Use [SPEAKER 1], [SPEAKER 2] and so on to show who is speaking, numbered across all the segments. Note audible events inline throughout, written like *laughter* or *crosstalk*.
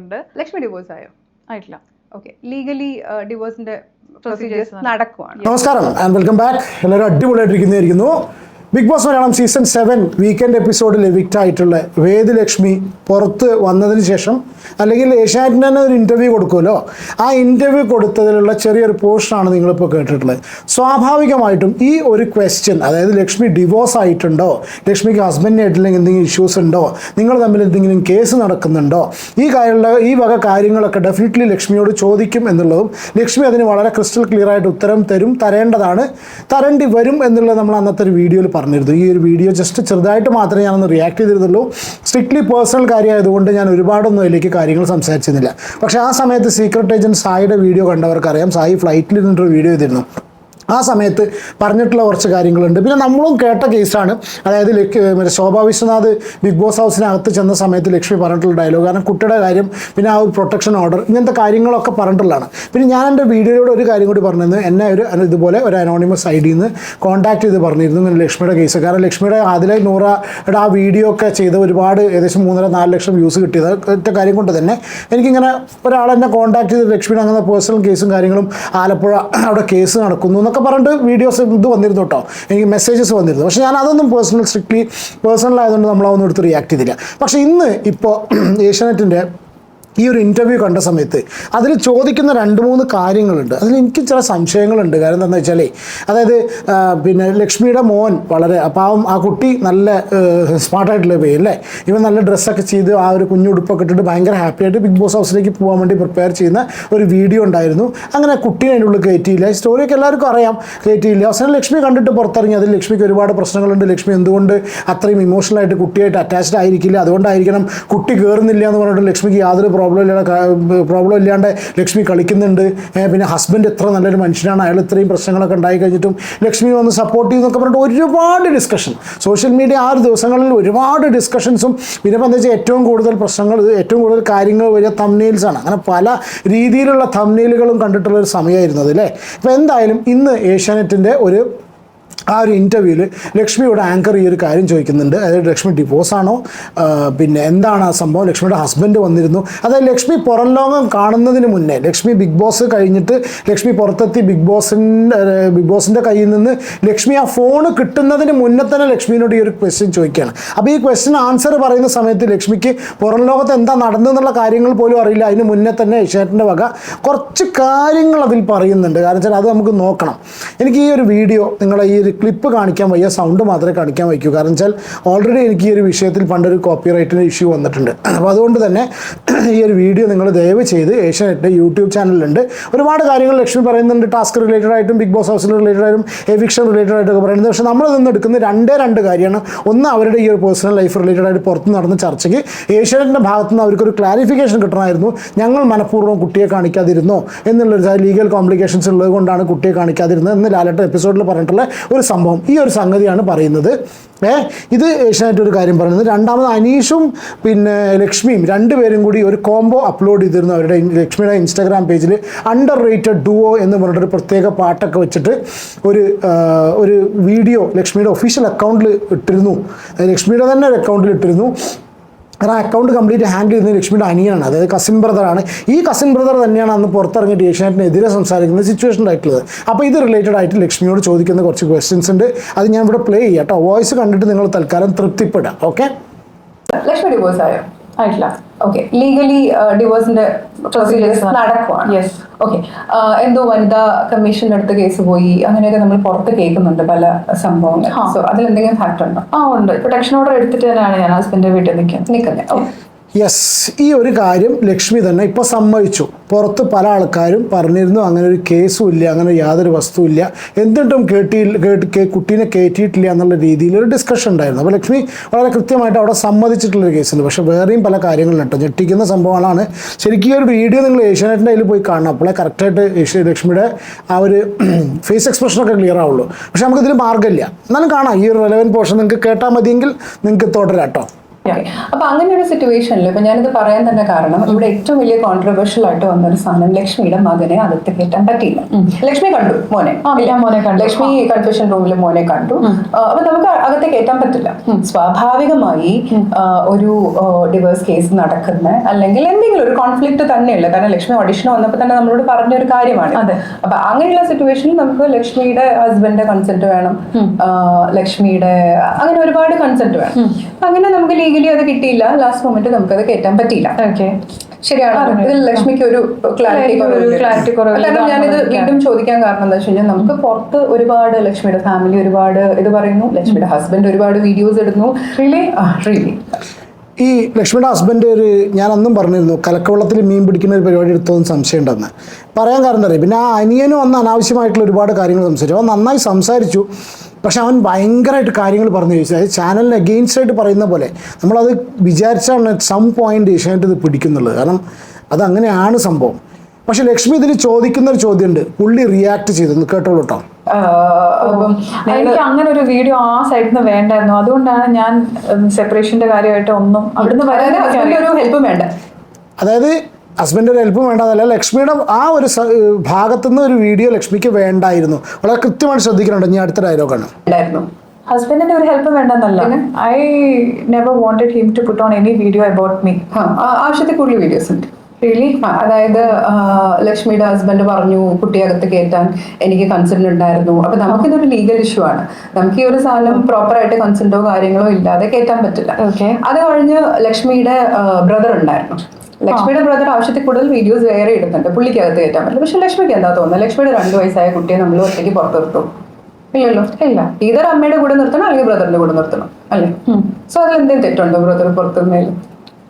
[SPEAKER 1] ഉണ്ട്.
[SPEAKER 2] ലക്ഷ്മി ഡിവോഴ്സ് ആയോ?
[SPEAKER 1] ആയിട്ടില്ല.
[SPEAKER 2] ഓക്കെ ലീഗലി ഡിവോഴ്സിന്റെ പ്രൊസീജിയേഴ്സ് നടക്കുവാണ്.
[SPEAKER 3] നമസ്കാരം ആൻഡ് വെൽക്കം ബാക്ക് എല്ലാവരും അടിപൊളിയായിട്ടിരിക്കുന്നതായിരിക്കുന്നു Bigg Boss Malayalam season seven weekend എപ്പിസോഡിൽ എവിക്റ്റ് ആയിട്ടുള്ള വേദലക്ഷ്മി പുറത്ത് വന്നതിന് ശേഷം അല്ലെങ്കിൽ ഏഷ്യാനെറ്റിന് തന്നെ ഒരു ഇന്റർവ്യൂ കൊടുക്കുമല്ലോ. ആ ഇന്റർവ്യൂ കൊടുത്തതിലുള്ള ചെറിയൊരു പോർഷനാണ് നിങ്ങളിപ്പോൾ കേട്ടിട്ടുള്ളത്. സ്വാഭാവികമായിട്ടും ഈ ഒരു ക്വസ്റ്റ്യൻ അതായത് ലക്ഷ്മി ഡിവോഴ്സ് ആയിട്ടുണ്ടോ? ലക്ഷ്മിക്ക് ഹസ്ബൻഡിനായിട്ടില്ലെങ്കിൽ എന്തെങ്കിലും ഇഷ്യൂസ് ഉണ്ടോ? നിങ്ങൾ തമ്മിൽ എന്തെങ്കിലും കേസ് നടക്കുന്നുണ്ടോ? ഈ കാര്യമുള്ള ഈ വക കാര്യങ്ങളൊക്കെ ഡെഫിനറ്റ്ലി ലക്ഷ്മിയോട് ചോദിക്കും എന്നുള്ളതും ലക്ഷ്മി അതിന് വളരെ ക്രിസ്റ്റൽ ക്ലിയർ ആയിട്ട് ഉത്തരം തരും തരേണ്ടതാണ്. തരേണ്ടി വരും എന്നുള്ളത് നമ്മൾ അന്നത്തെ ഒരു വീഡിയോയിൽ പറഞ്ഞിരുന്നു. ഈ ഒരു വീഡിയോ ജസ്റ്റ് ചെറുതായിട്ട് മാത്രമേ ഞാനൊന്ന് റിയാക്ട് ചെയ്തിരുന്നുള്ളൂ. സ്ട്രിക്ട്ലി പേഴ്സണൽ കാര്യമായതുകൊണ്ട് ഞാൻ ഒരുപാടൊന്നും അതിലേക്ക് കാര്യങ്ങൾ സംസാരിച്ചിരുന്നില്ല. പക്ഷേ ആ സമയത്ത് സീക്രട്ട് ഏജന്റ് സായിയുടെ വീഡിയോ കണ്ടവർക്കറിയാം. സായി ഫ്ലൈറ്റിൽ നിന്നിട്ടൊരു വീഡിയോ ചെയ്തിരുന്നു. ആ സമയത്ത് പറഞ്ഞിട്ടുള്ള കുറച്ച് കാര്യങ്ങളുണ്ട്. പിന്നെ നമ്മളും കേട്ട കേസാണ്. അതായത് ലക്ഷ്മി ശോഭാ വിശ്വനാഥ് ബിഗ് ബോസ് ഹൗസിനകത്ത് ചെന്ന സമയത്ത് ലക്ഷ്മി പറഞ്ഞിട്ടുള്ള ഡയലോഗ് കാരണം കുട്ടിയുടെ കാര്യം പിന്നെ ആ ഒരു പ്രൊട്ടക്ഷൻ ഓർഡർ ഇങ്ങനത്തെ കാര്യങ്ങളൊക്കെ പറഞ്ഞിട്ടുള്ളതാണ്. പിന്നെ ഞാൻ എന്റെ വീഡിയോയിലൂടെ ഒരു കാര്യം കൂടി പറഞ്ഞിരുന്നു. എന്നെ ഒരു ഇതുപോലെ ഒരു അനോണിമസ് ഐ ഡിയിൽ നിന്ന് കോൺടാക്ട് ചെയ്ത് പറഞ്ഞിരുന്നു. ഇങ്ങനെ ലക്ഷ്മിയുടെ കേസ് കാരണം ലക്ഷ്മിയുടെ അതിലെ നൂറയുടെ ആ വീഡിയോ ഒക്കെ ചെയ്ത് ഒരുപാട് ഏകദേശം മൂന്നര നാല് ലക്ഷം വ്യൂസ് കിട്ടിയത്. ഒറ്റ കാര്യം കൊണ്ട് തന്നെ എനിക്കിങ്ങനെ ഒരാളെന്നെ കോൺടാക്ട് ചെയ്ത് ലക്ഷ്മിയുടെ അങ്ങനെ പേഴ്സണൽ കേസും കാര്യങ്ങളും ആലപ്പുഴ അവിടെ കേസ് നടക്കുന്നു എന്നൊക്കെ പറഞ്ഞിട്ട് വീഡിയോസ് ഇത് വന്നിരുന്നു കേട്ടോ. എനിക്ക് മെസ്സേജസ് വന്നിരുന്നു. പക്ഷേ ഞാൻ അതൊന്നും പേഴ്സണൽ സ്ട്രിക്ട്ലി പേഴ്സണൽ ആയതുകൊണ്ട് നമ്മളതൊന്നും എടുത്ത് റിയാക്ട് ചെയ്തില്ല. പക്ഷേ ഇന്ന് ഇപ്പോൾ *clears throat* ഏഷ്യാനെറ്റിന്റെ ഈ ഒരു ഇന്റർവ്യൂ കണ്ട സമയത്ത് അതിൽ ചോദിക്കുന്ന രണ്ട് മൂന്ന് കാര്യങ്ങളുണ്ട്. അതിൽ എനിക്ക് ചില സംശയങ്ങളുണ്ട്. കാരണം എന്താണെന്ന് വെച്ചാലേ അതായത് പിന്നെ ലക്ഷ്മിയുടെ മോൻ വളരെ പാവം ആ കുട്ടി നല്ല സ്മാർട്ടായിട്ടുള്ള പേര് അല്ലേ? ഇവൻ നല്ല ഡ്രസ്സൊക്കെ ചെയ്ത് ആ ഒരു കുഞ്ഞുടുപ്പൊക്കെ ഇട്ടിട്ട് ഭയങ്കര ഹാപ്പി ആയിട്ട് ബിഗ് ബോസ് ഹൗസിലേക്ക് പോകാൻ വേണ്ടി പ്രിപ്പയർ ചെയ്യുന്ന ഒരു വീഡിയോ ഉണ്ടായിരുന്നു. അങ്ങനെ കുട്ടീനെ അതിന്റെ ഉള്ളിൽ കയറ്റിയില്ല. സ്റ്റോറിയൊക്കെ എല്ലാവർക്കും അറിയാം. കയറ്റിയില്ല. അവസാനം ലക്ഷ്മി കണ്ടിട്ട് പുറത്തിറങ്ങി. അതിൽ ലക്ഷ്മിക്ക് ഒരുപാട് പ്രശ്നങ്ങളുണ്ട്. ലക്ഷ്മി എന്തുകൊണ്ട് അത്രയും ഇമോഷണലായിട്ട് കുട്ടിയായിട്ട് അറ്റാച്ച്ഡ് ആയിരിക്കില്ല? അതുകൊണ്ടായിരിക്കണം കുട്ടി കയറുന്നില്ല എന്ന് പറഞ്ഞിട്ട് ലക്ഷ്മിക്ക് യാതൊരു പ്രോബ്ലം ഇല്ലാതെ പ്രോബ്ലം ഇല്ലാണ്ട് ലക്ഷ്മി കളിക്കുന്നുണ്ട്. പിന്നെ ഹസ്ബൻഡ് എത്ര നല്ലൊരു മനുഷ്യനാണ്. അയാൾ ഇത്രയും പ്രശ്നങ്ങളൊക്കെ ഉണ്ടായി കഴിഞ്ഞിട്ടും ലക്ഷ്മി വന്ന് സപ്പോർട്ട് ചെയ്യുന്നൊക്കെ പറഞ്ഞിട്ട് ഒരുപാട് ഡിസ്കഷൻ സോഷ്യൽ മീഡിയ ആ ഒരു ദിവസങ്ങളിൽ ഒരുപാട് ഡിസ്കഷൻസും പിന്നെ എന്താ വെച്ചാൽ ഏറ്റവും കൂടുതൽ പ്രശ്നങ്ങൾ ഏറ്റവും കൂടുതൽ കാര്യങ്ങൾ വരിക തമ്നെയിൽസാണ് അങ്ങനെ പല രീതിയിലുള്ള തമ്നെയിലുകളും കണ്ടിട്ടുള്ള ഒരു സമയമായിരുന്നു അല്ലേ? അപ്പോൾ എന്തായാലും ഇന്ന് ഏഷ്യാനെറ്റിന്റെ ഒരു ആ ഒരു ഇന്റർവ്യൂവിൽ ലക്ഷ്മിയുടെ ആങ്കർ ഈ ഒരു കാര്യം ചോദിക്കുന്നുണ്ട്. അതായത് ലക്ഷ്മി ഡിവോഴ്സ് ആണോ? പിന്നെ എന്താണ് ആ സംഭവം? ലക്ഷ്മിയുടെ ഹസ്ബൻഡ് വന്നിരുന്നു. അതായത് ലക്ഷ്മി പുറം ലോകം കാണുന്നതിന് മുന്നേ ലക്ഷ്മി ബിഗ് ബോസ് കഴിഞ്ഞിട്ട് ലക്ഷ്മി പുറത്തെത്തി ബിഗ് ബോസിന്റെ ബിഗ് ബോസിന്റെ കയ്യിൽ നിന്ന് ലക്ഷ്മി ആ ഫോൺ കിട്ടുന്നതിന് മുന്നേ തന്നെ ലക്ഷ്മിയോട് ഈ ഒരു ക്വസ്റ്റ്യൻ ചോദിക്കുകയാണ്. അപ്പോൾ ഈ ക്വസ്റ്റ്യൻ ആൻസർ പറയുന്ന സമയത്ത് ലക്ഷ്മിക്ക് പുറം ലോകത്ത് എന്താ നടന്നതെന്നുള്ള കാര്യങ്ങൾ പോലും അറിയില്ല. അതിന് മുന്നേ തന്നെ ഏഷ്യാറ്റിന്റെ വക കുറച്ച് കാര്യങ്ങൾ അതിൽ പറയുന്നുണ്ട്. കാരണം വെച്ചാൽ അത് നമുക്ക് നോക്കണം. എനിക്ക് ഈ ഒരു വീഡിയോ നിങ്ങളെ ഈ ഒരു ക്ലിപ്പ് കാണിക്കാൻ വയ്യ സൗണ്ട് മാത്രമേ കാണിക്കാൻ വയ്ക്കൂ. കാരണം വെച്ചാൽ ഓൾറെഡി എനിക്ക് ഈ ഒരു വിഷയത്തിൽ പണ്ടൊരു കോപ്പിറൈറ്റിന് ഇഷ്യൂ വന്നിട്ടുണ്ട്. അപ്പോൾ അതുകൊണ്ട് തന്നെ ഈ ഒരു വീഡിയോ നിങ്ങൾ ദയവ് ചെയ്ത് ഏഷ്യാനെറ്റ് യൂട്യൂബ് ചാനലുണ്ട് ഒരുപാട് കാര്യങ്ങൾ ലക്ഷ്മി പറയുന്നുണ്ട്. ടാസ്ക് റിലേറ്റഡ് ആയിട്ടും ബിഗ് ബോസ് ഹൗസിൽ റിലേറ്റഡ് ആയിട്ടും എവിക്ഷൻ റിലേറ്റഡ് ആയിട്ടൊക്കെ പറയുന്നത് പക്ഷേ നമ്മൾ നിന്ന് എടുക്കുന്ന രണ്ടേ രണ്ട് കാര്യമാണ്. ഒന്ന് അവരുടെ ഈ ഒരു പേഴ്സണൽ ലൈഫ് റിലേറ്റഡ് ആയിട്ട് പുറത്ത് നടന്ന ചർച്ചയ്ക്ക് ഏഷ്യാനെറ്റിന്റെ ഭാഗത്ത് നിന്ന് അവർക്കൊരു ക്ലാരിഫിക്കേഷൻ കിട്ടണമായിരുന്നു. ഞങ്ങൾ മനഃപൂർവം കുട്ടിയെ കാണിക്കാതിരുന്നോ? എന്നുള്ളൊരു ലീഗൽ കോംപ്ലിക്കേഷൻസ് ഉള്ളത് കൊണ്ടാണ് കുട്ടിയെ കാണിക്കാതിരുന്നത്. എന്ന് ലാലട്ട എപ്പിസോഡിൽ പറഞ്ഞിട്ടുള്ള ഒരു സംഭവം. ഈ ഒരു സംഗതിയാണ് പറയുന്നത്. ഏ ഇത് ഏഷ്യാനെറ്റ് ഒരു കാര്യം പറയുന്നത്. രണ്ടാമത് അനീഷും പിന്നെ ലക്ഷ്മിയും രണ്ടുപേരും കൂടി ഒരു കോംബോ അപ്ലോഡ് ചെയ്തിരുന്നു അവരുടെ ലക്ഷ്മിയുടെ ഇൻസ്റ്റാഗ്രാം പേജിൽ. അണ്ടർ റേറ്റഡ് ഡുവോ എന്ന് പറഞ്ഞിട്ടൊരു പ്രത്യേക പാട്ടൊക്കെ വെച്ചിട്ട് ഒരു ഒരു വീഡിയോ ലക്ഷ്മിയുടെ ഒഫീഷ്യൽ അക്കൗണ്ടിൽ ഇട്ടിരുന്നു. ലക്ഷ്മിയുടെ തന്നെ ഒരു അക്കൗണ്ടിൽ ഇട്ടിരുന്നു. കാരണം അക്കൗണ്ട് കംപ്ലീറ്റ് ഹാൻഡിൽ ചെയ്യുന്നത് ലക്ഷ്മിയുടെ അനിയനാണ്. അതായത് കസിൻ ബ്രദറാണ് ഈ കസിൻ ബ്രദർ തന്നെയാണ് അന്ന് പുറത്തിറങ്ങിയിട്ട് ഏഷ്യാനെറ്റിനെതിരെ സംസാരിക്കുന്ന സിറ്റുവേഷൻ ആയിട്ടുള്ളത്. അപ്പോൾ ഇത് റിലേറ്റഡ് ആയിട്ട് ലക്ഷ്മിയോട് ചോദിക്കുന്ന കുറച്ച് ക്വസ്റ്റ്യൻസ് ഉണ്ട്. അത് ഞാൻ ഇവിടെ പ്ലേ ചെയ്യാം കേട്ടോ വോയിസ് കണ്ടിട്ട് നിങ്ങൾ തൽക്കാലം തൃപ്തിപ്പെടാം ഓക്കെ
[SPEAKER 2] ലക്ഷ്മി ഡിവോഴ്സ് ആയോ?
[SPEAKER 1] ആയിട്ടില്ല.
[SPEAKER 2] ഓക്കെ ലീഗലി ഡിവോഴ്സിന്റെ പ്രൊസീജിയേഴ്സ് നടക്കുവാണ്.
[SPEAKER 1] യെസ്
[SPEAKER 2] ഓക്കെ എന്തോ വനിതാ കമ്മീഷന്റെ അടുത്ത് കേസ് പോയി. അങ്ങനെയൊക്കെ നമ്മൾ പുറത്ത് കേൾക്കുന്നുണ്ട് പല സംഭവങ്ങൾ. സോ അതിൽ എന്തെങ്കിലും ഫാക്ടർ ഉണ്ടോ?
[SPEAKER 1] ആ ഉണ്ട്. പ്രൊട്ടക്ഷൻ ഓർഡർ എടുത്തിട്ട് തന്നെയാണ് ഞാൻ ഹസ്ബൻഡിന്റെ വീട്ടിൽ നിൽക്കുന്നത്.
[SPEAKER 2] നിൽക്കുന്നത്.
[SPEAKER 3] യെസ് ഈ ഒരു കാര്യം ലക്ഷ്മി തന്നെ ഇപ്പോൾ സമ്മതിച്ചു. പുറത്ത് പല ആൾക്കാരും പറഞ്ഞിരുന്നു അങ്ങനെ ഒരു കേസും ഇല്ല അങ്ങനെ യാതൊരു വസ്തുവില്ല എന്നിട്ടും കേട്ടി കേട്ട് കുട്ടീനെ കയറ്റിയിട്ടില്ല എന്നുള്ള രീതിയിൽ ഒരു ഡിസ്കഷൻ ഉണ്ടായിരുന്നു. അപ്പോൾ ലക്ഷ്മി വളരെ കൃത്യമായിട്ട് അവിടെ സമ്മതിച്ചിട്ടുള്ളൊരു കേസുണ്ട് പക്ഷേ വേറെയും പല കാര്യങ്ങളുണ്ട് ഞെട്ടിക്കുന്ന സംഭവങ്ങളാണ്. ശരിക്കും ഈ ഒരു വീഡിയോ നിങ്ങൾ ഏഷ്യാനെറ്റിന്റെ അതിൽ പോയി കാണണം. അപ്പോഴേ കറക്റ്റായിട്ട് ഏഷ്യ ലക്ഷ്മിയുടെ ആ ഒരു ഫേസ് എക്സ്പ്രഷനൊക്കെ ക്ലിയർ ആവുള്ളൂ. പക്ഷേ നമുക്കിതിന് മാർഗമില്ല. എന്നാലും കാണാം. ഈ ഒരു റെലവൻ പോർഷൻ നിങ്ങൾക്ക് കേട്ടാൽ മതിയെങ്കിൽ നിങ്ങൾക്ക് തുടരാം കേട്ടോ.
[SPEAKER 2] അപ്പൊ അങ്ങനെ ഒരു സിറ്റുവേഷനിൽ ഇപ്പൊ ഞാനിത് പറയാൻ തന്നെ കാരണം ഇവിടെ ഏറ്റവും വലിയ കോൺട്രവേഴ്ഷ്യൽ ആയിട്ട് വന്ന ഒരു സാധനം ലക്ഷ്മിയുടെ മകനെ അകത്ത് കയറ്റാൻ പറ്റിയില്ല. ലക്ഷ്മി കണ്ടു മോനെ.
[SPEAKER 1] മോനെ കണ്ടു.
[SPEAKER 2] ലക്ഷ്മി കൺഫ്യൂഷൻ റൂമിൽ മോനെ കണ്ടു. അപ്പൊ നമുക്ക് അകത്ത് കയറ്റാൻ പറ്റില്ല. സ്വാഭാവികമായി ഒരു ഡിവേഴ്സ് കേസ് നടക്കുന്ന അല്ലെങ്കിൽ എന്തെങ്കിലും ഒരു കോൺഫ്ലിക്ട് തന്നെയുള്ള. കാരണം ലക്ഷ്മി ഓഡിഷൻ വന്നപ്പോൾ തന്നെ നമ്മളോട് പറഞ്ഞ ഒരു കാര്യമാണ്.
[SPEAKER 1] അതെ.
[SPEAKER 2] അപ്പൊ അങ്ങനെയുള്ള സിറ്റുവേഷനിൽ നമുക്ക് ലക്ഷ്മിയുടെ ഹസ്ബൻഡിന്റെ കൺസെന്റ് വേണം. ലക്ഷ്മിയുടെ അങ്ങനെ ഒരുപാട് കൺസെന്റ് വേണം. അങ്ങനെ നമുക്ക് ലീഗലി അത് കിട്ടിയില്ല ലാസ്റ്റ് മൊമെന്റ് നമുക്കത് കയറ്റാൻ പറ്റിയില്ല.
[SPEAKER 1] ഓക്കെ
[SPEAKER 2] ശരിയാണ്. ഇതിൽ ലക്ഷ്മിക്ക് ഒരു ക്ലാരിറ്റി
[SPEAKER 1] clarity കുറവില്ല.
[SPEAKER 2] കാരണം ഞാനിത് വീണ്ടും ചോദിക്കാൻ കാരണം എന്താ വെച്ച് കഴിഞ്ഞാൽ നമുക്ക് പുറത്ത് ഒരുപാട് ലക്ഷ്മിയുടെ ഫാമിലി ഒരുപാട് ഇത് പറയുന്നു. ലക്ഷ്മിയുടെ ഹസ്ബൻഡ് ഒരുപാട് വീഡിയോസ് ഇടുന്നു.
[SPEAKER 1] Really?
[SPEAKER 2] റിയലി
[SPEAKER 3] ഈ ലക്ഷ്മിയുടെ ഹസ്ബൻഡ് ഒരു ഞാൻ അന്നും പറഞ്ഞിരുന്നു കലക്കവെള്ളത്തിൽ മീൻ പിടിക്കുന്ന ഒരു പരിപാടി എടുത്തോന്ന് സംശയം ഉണ്ടെന്ന് പറയാൻ കാരണം അറിയാം? പിന്നെ ആ അനിയനും അന്ന് അനാവശ്യമായിട്ടുള്ള ഒരുപാട് കാര്യങ്ങൾ സംസാരിച്ചു. അവൻ നന്നായി സംസാരിച്ചു. പക്ഷെ അവൻ ഭയങ്കരമായിട്ട് കാര്യങ്ങൾ പറഞ്ഞു ചോദിച്ചു. അതായത് ചാനലിന് അഗെയിൻസ്റ്റ് ആയിട്ട് പറയുന്ന പോലെ നമ്മളത് വിചാരിച്ചാണ് സം പോയിന്റ് ഏഷ്യാനായിട്ട് ഇത് പിടിക്കുന്നുള്ളത് കാരണം അത് അങ്ങനെയാണ് സംഭവം. പക്ഷെ ലക്ഷ്മി ഇതിൽ ചോദിക്കുന്ന ഒരു ചോദ്യമുണ്ട്. പുള്ളി റിയാക്ട് ചെയ്തു കേട്ടോളൂ കേട്ടോ
[SPEAKER 1] എനിക്ക് അങ്ങനെ ഒരു വീഡിയോ ആ സൈഡിൽ നിന്ന് വേണ്ടായിരുന്നു. അതുകൊണ്ടാണ് ഞാൻ സെപ്പറേഷന്റെ കാര്യമായിട്ട് ഒന്നും അവിടുന്ന് വരാൻ
[SPEAKER 2] ഒരു ഹെൽപ്പും വേണ്ട.
[SPEAKER 3] അതായത് ഹസ്ബൻഡ് ഒരു ഹെൽപ്പ് വേണ്ടതല്ല ലക്ഷ്മിയുടെ ആ ഒരു ഭാഗത്തു നിന്ന് ഒരു വീഡിയോ ലക്ഷ്മിക്ക് വേണ്ടായിരുന്നു. വളരെ കൃത്യമായിട്ട് ശ്രദ്ധിക്കുന്നുണ്ട് ഇനി അടുത്ത ഡയലോഗാണ്
[SPEAKER 2] ഉണ്ടായിരുന്നു.
[SPEAKER 1] ഹസ്ബൻഡിന്റെ ഒരു help വേണ്ടെന്നല്ല. I never wanted him to put on any video about me
[SPEAKER 2] ആവശ്യത്തിൽ കൂടുതൽ വീഡിയോസ് ഉണ്ട്.
[SPEAKER 1] റിയലി
[SPEAKER 2] അതായത് ലക്ഷ്മിയുടെ ഹസ്ബൻഡ് പറഞ്ഞു കുട്ടിയകത്ത് കയറ്റാൻ എനിക്ക് കൺസെന്റ് ഉണ്ടായിരുന്നു. അപ്പൊ നമുക്കിതൊരു ലീഗൽ ഇഷ്യൂ ആണ്. നമുക്ക് ഈ ഒരു സാധനം പ്രോപ്പർ ആയിട്ട് കൺസെന്റോ കാര്യങ്ങളോ ഇല്ലാതെ കയറ്റാൻ പറ്റില്ല.
[SPEAKER 1] Okay.
[SPEAKER 2] അത് കഴിഞ്ഞ് ലക്ഷ്മിയുടെ ബ്രദർ ഉണ്ടായിരുന്നു. ലക്ഷ്മിയുടെ ബ്രദർ ആവശ്യത്തിൽ കൂടുതൽ വീഡിയോസ് വേറെ ഇടുന്നുണ്ട്. പുള്ളിക്കകത്ത് കയറ്റാൻ പറ്റില്ല. പക്ഷെ ലക്ഷ്മിക്ക് എന്താ തോന്നുന്നത്? ലക്ഷ്മിയുടെ രണ്ട് വയസ്സായ കുട്ടിയെ നമ്മൾ ഒറ്റയ്ക്ക് പുറത്ത് നിർത്തും. ഇല്ലല്ലോ? ഇല്ല. ഇതർ അമ്മയുടെ കൂടെ നിർത്തണം അല്ലെങ്കിൽ ബ്രദറിന്റെ കൂടെ നിർത്തണം. അല്ലേ? സോ അതിൽ എന്തെങ്കിലും തെറ്റുണ്ടോ ബ്രദർ പുറത്തുനിന്നതിൽ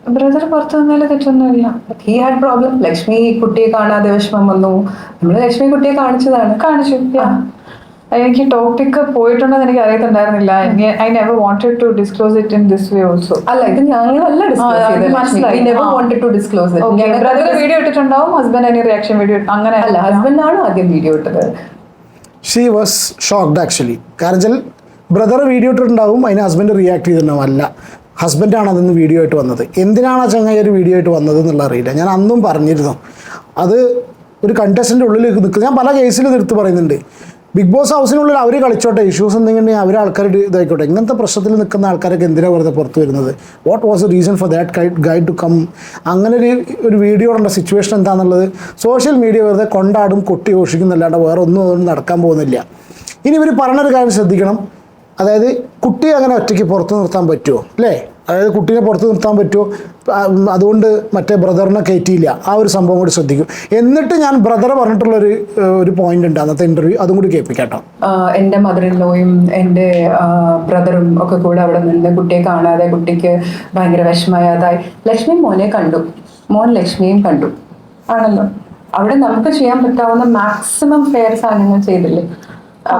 [SPEAKER 1] ബ്രദർ പുറത്തു നിന്നാലും തെറ്റൊന്നുമില്ല.
[SPEAKER 2] ഹി ഹാഡ് പ്രോബ്ലം ലക്ഷ്മി കുട്ടിയെ കാണാതെ വിഷമം വന്നു. നമ്മൾ ലക്ഷ്മി കുട്ടിയെ കാണിച്ചതാണ്.
[SPEAKER 1] കാണിച്ചു. എനിക്ക് ടോപ്പിക് പോയിട്ടുണ്ടെന്ന് എനിക്ക് അറിയത്തുണ്ടായിരുന്നില്ല. I never wanted to disclose it in this way also
[SPEAKER 2] അല്ല ഇത് ഞങ്ങളല്ല ഡിസ്ക്ലോസ്
[SPEAKER 1] ബ്രദർ വീഡിയോ ഇട്ടിട്ടുണ്ടാവും. ഹസ്ബൻഡ് അതിന് റിയാക്ഷൻ വീഡിയോ അങ്ങനെ
[SPEAKER 2] അല്ല ഹസ്ബൻഡാണ് ആദ്യം വീഡിയോ ഇട്ടത്.
[SPEAKER 3] ഷീ വാസ് ഷോക്ക്ഡ് ആക്ച്വലി കാരണം ബ്രദർ വീഡിയോ ഇട്ടിട്ടുണ്ടാവും. അതിന് ഹസ്ബൻഡ് റിയാക്ട് ചെയ്തിട്ടുണ്ടാവും. അല്ല ഹസ്ബൻഡാണ് അതിന്ന് വീഡിയോ ആയിട്ട് വന്നത്. എന്തിനാണ് ആ ചങ്ങായി ഒരു വീഡിയോ ആയിട്ട് വന്നത് എന്നുള്ള അറിയില്ല. ഞാൻ അന്നും പറഞ്ഞിരുന്നു. അത് ഒരു കണ്ടസ്റ്റന്റെ ഉള്ളിൽ നിൽക്കുക ഞാൻ പല കേസിലും എടുത്ത് പറയുന്നുണ്ട്. ബിഗ് ബോസ് ഹൗസിനുള്ളിൽ അവർ കളിച്ചോട്ടെ. ഇഷ്യൂസ് എന്തെങ്കിലും അവർ ആൾക്കാർ ഇതായിക്കോട്ടെ. ഇങ്ങനത്തെ പ്രശ്നത്തിൽ നിൽക്കുന്ന ആൾക്കാരൊക്കെ എന്തിനാണ് വെറുതെ പുറത്ത് വരുന്നത്? What was the reason for that guide guide to come അങ്ങനെ ഒരു ഒരു വീഡിയോ ഉണ്ട സിറ്റുവേഷൻ എന്താണെന്നുള്ളത് സോഷ്യൽ മീഡിയ വെറുതെ കൊണ്ടാടും കൊട്ടി ഘോഷിക്കുന്നല്ലാണ്ട് വേറെ ഒന്നും അതുകൊണ്ട് നടക്കാൻ പോകുന്നില്ല. ഇനി ഇവർ പറഞ്ഞൊരു കാര്യം ശ്രദ്ധിക്കണം. അതായത് കുട്ടിയെ അങ്ങനെ ഒറ്റയ്ക്ക് പുറത്ത് നിർത്താൻ പറ്റുമോ? അല്ലേ? അതായത് കുട്ടീനെ പുറത്ത് നിർത്താൻ പറ്റുമോ? അതുകൊണ്ട് മറ്റേ ബ്രദറിനെ കയറ്റിയില്ല. ആ ഒരു സംഭവം കൂടി ശ്രദ്ധിക്കും. എന്നിട്ട് ഞാൻ ബ്രദർ പറഞ്ഞിട്ടുള്ളൊരു ഒരു ഒരു പോയിന്റ് ഉണ്ട് അന്നത്തെ ഇന്റർവ്യൂ അതും കൂടി കേൾപ്പിക്കാട്ടോ
[SPEAKER 2] എന്റെ ലോയും എന്റെ ബ്രദറും ഒക്കെ കൂടെ അവിടെ നിന്ന് കുട്ടിയെ കാണാതെ കുട്ടിക്ക് ഭയങ്കര വിഷമയാതായി ലക്ഷ്മി മോനെ കണ്ടു. മോൻ ലക്ഷ്മിയും കണ്ടു. ആണല്ലോ? അവിടെ നമുക്ക് ചെയ്യാൻ പറ്റാവുന്ന മാക്സിമം ഫെയർ സാധനങ്ങൾ ചെയ്തില്ലേ?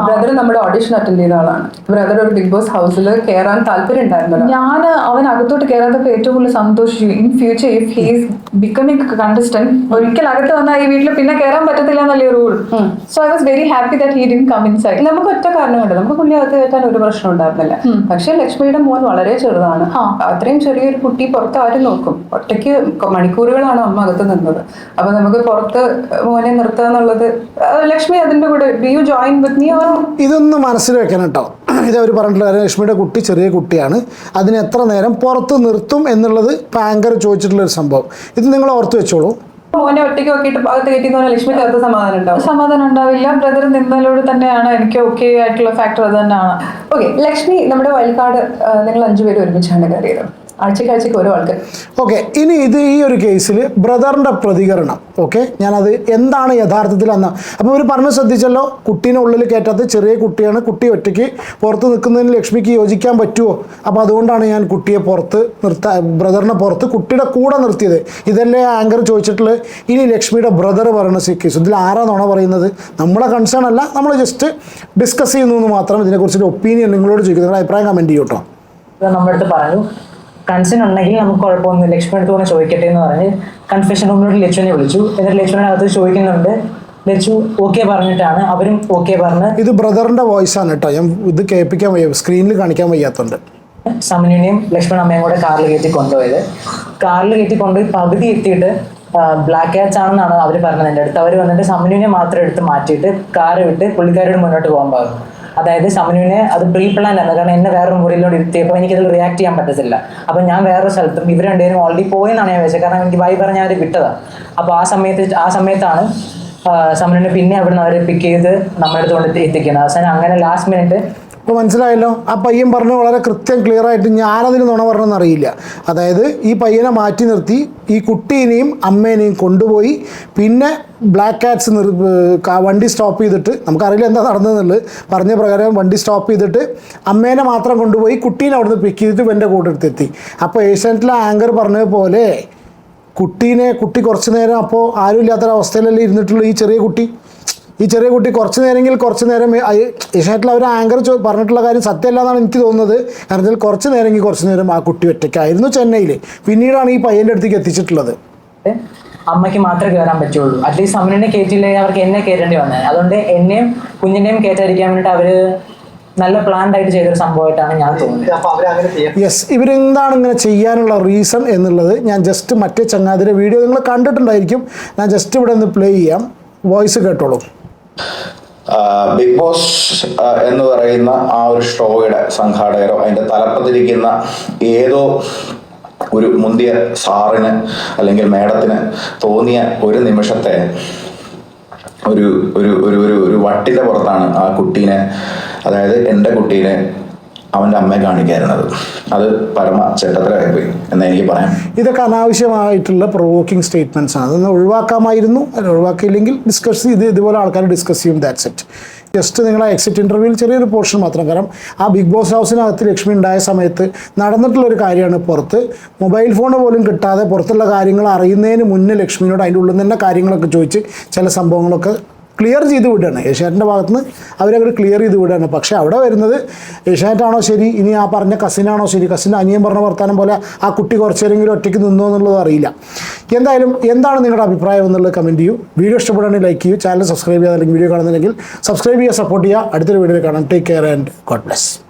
[SPEAKER 2] ബ്രദർ നമ്മുടെ ഓഡിഷൻ അറ്റൻഡ് ചെയ്ത ആളാണ്. ബ്രദർ ഒരു ബിഗ് ബോസ് ഹൗസിൽ കയറാൻ താല്പര്യം ഉണ്ടായിരുന്നല്ലോ
[SPEAKER 1] ഞാൻ അവൻ അകത്തോട്ട് കയറാത്തപ്പോൾ ഏറ്റവും കൂടുതൽ സന്തോഷിച്ചു. In future if he's becoming contestant ഒരിക്കൽ അകത്ത് വന്നാൽ ഈ വീട്ടിൽ പിന്നെ കയറാൻ പറ്റത്തില്ല എന്നല്ലേ rule so I was very happy that he didn't come inside
[SPEAKER 2] നമുക്ക് ഒറ്റ കാരണം കൊണ്ട് നമുക്ക് പുള്ളി അകത്ത് കയറ്റാൻ ഒരു പ്രശ്നം ഉണ്ടായിരുന്നില്ല. പക്ഷെ ലക്ഷ്മിയുടെ മോൻ വളരെ ചെറുതാണ്. അത്രയും ചെറിയൊരു കുട്ടി പുറത്ത് ആരും നോക്കും. ഒറ്റയ്ക്ക് മണിക്കൂറുകളാണ് അമ്മ അകത്ത് നിന്നത്. അപ്പൊ നമുക്ക് പുറത്ത് മോനെ നിർത്തുക എന്നുള്ളത് ലക്ഷ്മി അതിന്റെ കൂടെ do you join with or
[SPEAKER 3] ഇതൊന്ന് മനസ്സിൽ വെക്കണം കേട്ടോ. ഇത് അവർ പറഞ്ഞിട്ടുള്ള കാര്യം ലക്ഷ്മിയുടെ കുട്ടി ചെറിയ കുട്ടിയാണ്. അതിന് എത്ര നേരം പുറത്ത് നിർത്തും എന്നുള്ളത് പാങ്കർ ചോദിച്ചിട്ടുള്ള ഒരു സംഭവം. ഇത് നിങ്ങൾ ഓർത്ത് വെച്ചോളൂ.
[SPEAKER 2] മോനെ ഒറ്റയ്ക്ക് നോക്കിയിട്ട് അകത്ത് കയറ്റിന്ന് പറഞ്ഞാൽ ലക്ഷ്മിക്ക് അകത്ത് സമാധാനം ഉണ്ടാവും.
[SPEAKER 1] സമാധാനം ഉണ്ടാവില്ല. ബ്രദർ നിന്നതിലൂടെ തന്നെയാണ് എനിക്ക് ഓക്കെ ആയിട്ടുള്ള ഫാക്ടർ അത് തന്നെയാണ്.
[SPEAKER 2] ഓക്കെ ലക്ഷ്മി നമ്മുടെ വയൽക്കാട് നിങ്ങൾ അഞ്ചുപേരും ഒരുമിച്ചാണ് കയറിയത്. ആഴ്ചക്ക് ആഴ്ചക്ക് ഓരോ ആൾക്കാർ.
[SPEAKER 3] ഓക്കെ ഇനി ഇത് ഈ ഒരു കേസിൽ ബ്രദറിന്റെ പ്രതികരണം ഓക്കെ? ഞാനത് എന്താണ് യഥാർത്ഥത്തിൽ അന്ന്? അപ്പോൾ ഇവർ പറഞ്ഞു ശ്രദ്ധിച്ചല്ലോ കുട്ടീനെ ഉള്ളിൽ കയറ്റാത്ത ചെറിയ കുട്ടിയാണ് കുട്ടി ഒറ്റയ്ക്ക് പുറത്ത് നിൽക്കുന്നതിന് ലക്ഷ്മിക്ക് യോജിക്കാൻ പറ്റുമോ അപ്പോൾ അതുകൊണ്ടാണ് ഞാൻ കുട്ടിയെ പുറത്ത് നിർത്താ ബ്രദറിനെ പുറത്ത് കുട്ടിയുടെ കൂടെ നിർത്തിയത്. ഇതല്ലേ ആങ്കർ ചോദിച്ചിട്ടുള്ളത് ഇനി ലക്ഷ്മിയുടെ ബ്രദർ പറയുന്ന സി കേസ്. ഇതിൽ ആരാന്നാണോ പറയുന്നത്? നമ്മളെ കൺസേൺ അല്ല നമ്മൾ ജസ്റ്റ് ഡിസ്കസ് ചെയ്യുന്നു എന്ന് മാത്രം ഇതിനെക്കുറിച്ചൊരു ഒപ്പീനിയൻ നിങ്ങളോട് ചോദിക്കുന്നത് നിങ്ങളുടെ അഭിപ്രായം കമന്റ്
[SPEAKER 4] ചെയ്യൂട്ടോ നമ്മുടെ അടുത്ത് പറഞ്ഞു കൺസേൺ ഉണ്ടെങ്കിൽ നമുക്ക് കുഴപ്പമൊന്നും ലക്ഷ്മി അടുത്ത് കൂടെ ചോദിക്കട്ടെ എന്ന് പറഞ്ഞ് കൺഫെഷൻ റൂമിലോട്ട് ലക്ഷ്മനെ വിളിച്ചു. എന്നിട്ട് ലക്ഷ്മണ അകത്ത് ചോദിക്കുന്നുണ്ട് ലച്ചു ഓക്കെ പറഞ്ഞിട്ടാണ്. അവരും ഓക്കെ പറഞ്ഞ്
[SPEAKER 3] ഇത് ബ്രദറിന്റെ വോയിസ് ആണ് കേട്ടോ. ഞാൻ ഇത് കേൾപ്പിക്കാൻ വയ്യ സ്ക്രീനിൽ കാണിക്കാൻ വയ്യാത്തതുണ്ട്
[SPEAKER 4] സമനുനെയും ലക്ഷ്മൺ അമ്മയും കൂടെ കാറിൽ കയറ്റി കൊണ്ടുപോയത്. കാറിൽ കയറ്റി കൊണ്ടുപോയി പകുതി എത്തിയിട്ട് ബ്ലാക്ക് ക്യാറ്റ്സ് ആണെന്നാണ് അവർ പറഞ്ഞത്. എന്റെ അടുത്ത് അവർ വന്നിട്ട് സമനുവിനെ മാത്രം എടുത്ത് മാറ്റിയിട്ട് കാറ് വിട്ട് പുള്ളിക്കാരോട് മുന്നോട്ട് പോകാൻ പറഞ്ഞു. അതായത് ശമനുവിനെ അത് പ്രീ പ്ലാൻ ആയിരുന്നു. കാരണം എന്നെ വേറൊരു മുറിയിലോട്ട് ഇരുത്തിയപ്പോൾ എനിക്കതിൽ റിയാക്ട് ചെയ്യാൻ പറ്റത്തില്ല. അപ്പം ഞാൻ വേറൊരു സ്ഥലത്തും ഇവർ രണ്ടുപേരും ഓൾറെഡി പോയെന്നാണ് ഞാൻ വിചാരിച്ചത്. കാരണം എനിക്ക് വൈ പറഞ്ഞാൽ അവർ വിട്ടതാണ് അപ്പോൾ ആ സമയത്ത് ആ സമയത്താണ് ശമനുവിനെ പിന്നെ അവിടുന്ന് അവരെ പിക്ക് ചെയ്ത് നമ്മുടെ അടുത്ത് കൊണ്ട് എത്തിക്കുന്നത്. അവസാനം അങ്ങനെ ലാസ്റ്റ് മിനിറ്റ്
[SPEAKER 3] ഇപ്പോൾ മനസ്സിലായല്ലോ? ആ പയ്യൻ പറഞ്ഞു വളരെ കൃത്യം ക്ലിയർ ആയിട്ട് ഞാനതിന് നുണ പറഞ്ഞെന്ന് അറിയില്ല. അതായത് ഈ പയ്യനെ മാറ്റി നിർത്തി ഈ കുട്ടീനെയും അമ്മേനെയും കൊണ്ടുപോയി പിന്നെ ബ്ലാക്ക് കാറ്റ്സ് നിർ വണ്ടി സ്റ്റോപ്പ് ചെയ്തിട്ട് നമുക്കറിയില്ല എന്താ നടന്നതെന്നുള്ളത് പറഞ്ഞ പ്രകാരം വണ്ടി സ്റ്റോപ്പ് ചെയ്തിട്ട് അമ്മേനെ മാത്രം കൊണ്ടുപോയി കുട്ടീനെ അവിടുന്ന് പിക്ക് ചെയ്തിട്ട് എന്റെ കൂടെ എടുത്തെത്തി അപ്പോൾ ഏഷ്യാനെറ്റിലെ ആങ്കർ പറഞ്ഞതുപോലെ കുട്ടീനെ കുട്ടി കുറച്ച് നേരം അപ്പോൾ ആരും ഇല്ലാത്തൊരവസ്ഥയിലല്ലേ ഇരുന്നിട്ടുള്ളൂ ഈ ചെറിയ കുട്ടി? ഈ ചെറിയ കുട്ടി കുറച്ച് നേരമെങ്കിൽ കുറച്ച് നേരം ഏഷ്യാനെറ്റിൽ അവർ ആങ്കർ ചോ പറഞ്ഞിട്ടുള്ള കാര്യം സത്യമല്ല എന്നാണ് എനിക്ക് തോന്നുന്നത്. കാരണം കുറച്ച് നേരമെങ്കിൽ കുറച്ച് നേരം ആ കുട്ടി ഒറ്റയ്ക്കായിരുന്നു ചെന്നൈയിൽ പിന്നീടാണ് ഈ പയ്യന്റെ അടുത്തേക്ക് എത്തിച്ചിട്ടുള്ളത്.
[SPEAKER 4] അമ്മയ്ക്ക് മാത്രമേ കയറാൻ പറ്റുള്ളൂ. അറ്റ്ലീസ്റ്റ് അമ്മനെ കയറ്റിയില്ലെങ്കിൽ അവർക്ക് എന്നെ കയറ്റേണ്ടി വന്നത് അതുകൊണ്ട് എന്നെയും കുഞ്ഞിനെയും കയറ്റാതിരിക്കാൻ വേണ്ടിയിട്ട് അവർ നല്ല പ്ലാൻഡ് ആയിട്ട് ചെയ്തൊരു സംഭവമായിട്ടാണ് ഞാൻ തോന്നുന്നത്.
[SPEAKER 3] യെസ് ഇവരെന്താണ് ഇങ്ങനെ ചെയ്യാനുള്ള റീസൺ എന്നുള്ളത് ഞാൻ ജസ്റ്റ് മറ്റേ ചങ്ങാതിരെ വീഡിയോ നിങ്ങൾ കണ്ടിട്ടുണ്ടായിരിക്കും. ഞാൻ ജസ്റ്റ് ഇവിടെ ഒന്ന് പ്ലേ ചെയ്യാം. വോയിസ് കേട്ടോളൂ.
[SPEAKER 5] ബിഗ് ബോസ് എന്ന് പറയുന്ന ആ ഒരു ഷോയുടെ സംഘാടകരോ അതിന്റെ തലപ്പത്തിരിക്കുന്ന ഏതോ ഒരു മുന്തിയ സാറിന് അല്ലെങ്കിൽ മേഡത്തിന് തോന്നിയ ഒരു നിമിഷത്തെ ഒരു ഒരു ഒരു ഒരു വട്ടിന്റെ പുറത്താണ് ആ കുട്ടീനെ അതായത് എന്റെ കുട്ടീനെ അവന്റെ അമ്മയെ കാണിക്കായിരുന്നത്. അത് പരമ ചേട്ടത്തിലായിപ്പോയി എന്ന് എനിക്ക് പറയാം.
[SPEAKER 3] ഇതൊക്കെ അനാവശ്യമായിട്ടുള്ള പ്രൊവോക്കിംഗ് സ്റ്റേറ്റ്മെന്റ്സ് ആണ്. അതൊന്ന് ഒഴിവാക്കാമായിരുന്നു. അത് ഒഴിവാക്കിയില്ലെങ്കിൽ ഡിസ്കസ് ചെയ്ത് ഇതുപോലെ ആൾക്കാർ ഡിസ്കസ് ചെയ്യും. ദാറ്റ്സ് ഇറ്റ് ജസ്റ്റ് നിങ്ങൾ എക്സിറ്റ് ഇന്റർവ്യൂവിൽ ചെറിയൊരു പോർഷൻ മാത്രം. കാരണം ആ ബിഗ് ബോസ് ഹൗസിനകത്ത് ലക്ഷ്മി ഉണ്ടായ സമയത്ത് നടന്നിട്ടുള്ളൊരു കാര്യമാണ് പുറത്ത്. മൊബൈൽ ഫോൺ പോലും കിട്ടാതെ പുറത്തുള്ള കാര്യങ്ങൾ അറിയുന്നതിന് മുന്നേ ലക്ഷ്മിയോട് അതിന്റെ ഉള്ളിൽ നിന്ന് തന്നെ കാര്യങ്ങളൊക്കെ ചോദിച്ച് ചില സംഭവങ്ങളൊക്കെ ക്ലിയർ ചെയ്ത് വിടുകയാണ്. ഏഷ്യാനെറ്റിന്റെ ഭാഗത്ത് നിന്ന് അവരങ്ങോട്ട് ക്ലിയർ ചെയ്ത് വിടുകയാണ്. പക്ഷേ അവിടെ വരുന്നത് ഏഷ്യാനെറ്റാണോ ശരി? ഇനി ആ പറഞ്ഞ കസിനാണോ ശരി? കസിൻ അനിയൻ പറഞ്ഞ വർത്താനം പോലെ ആ കുട്ടി കുറച്ചേരെങ്കിലും ഒറ്റയ്ക്ക് നിന്നോ എന്നുള്ളത് അറിയില്ല. എന്തായാലും എന്താണ് നിങ്ങളുടെ അഭിപ്രായം എന്നുള്ളത് കമന്റ് ചെയ്യൂ. വീഡിയോ ഇഷ്ടപ്പെടുകയാണെങ്കിൽ ലൈക്ക് ചെയ്യൂ. ചാനൽ സബ്സ്ക്രൈബ് ചെയ്യാതെ അല്ലെങ്കിൽ വീഡിയോ കാണുന്നില്ലെങ്കിൽ സബ്സ്ക്രൈബ് ചെയ്യുക സപ്പോർട്ട് ചെയ്യുക. അടുത്തൊരു വീഡിയോ കാണാം. Take care and God bless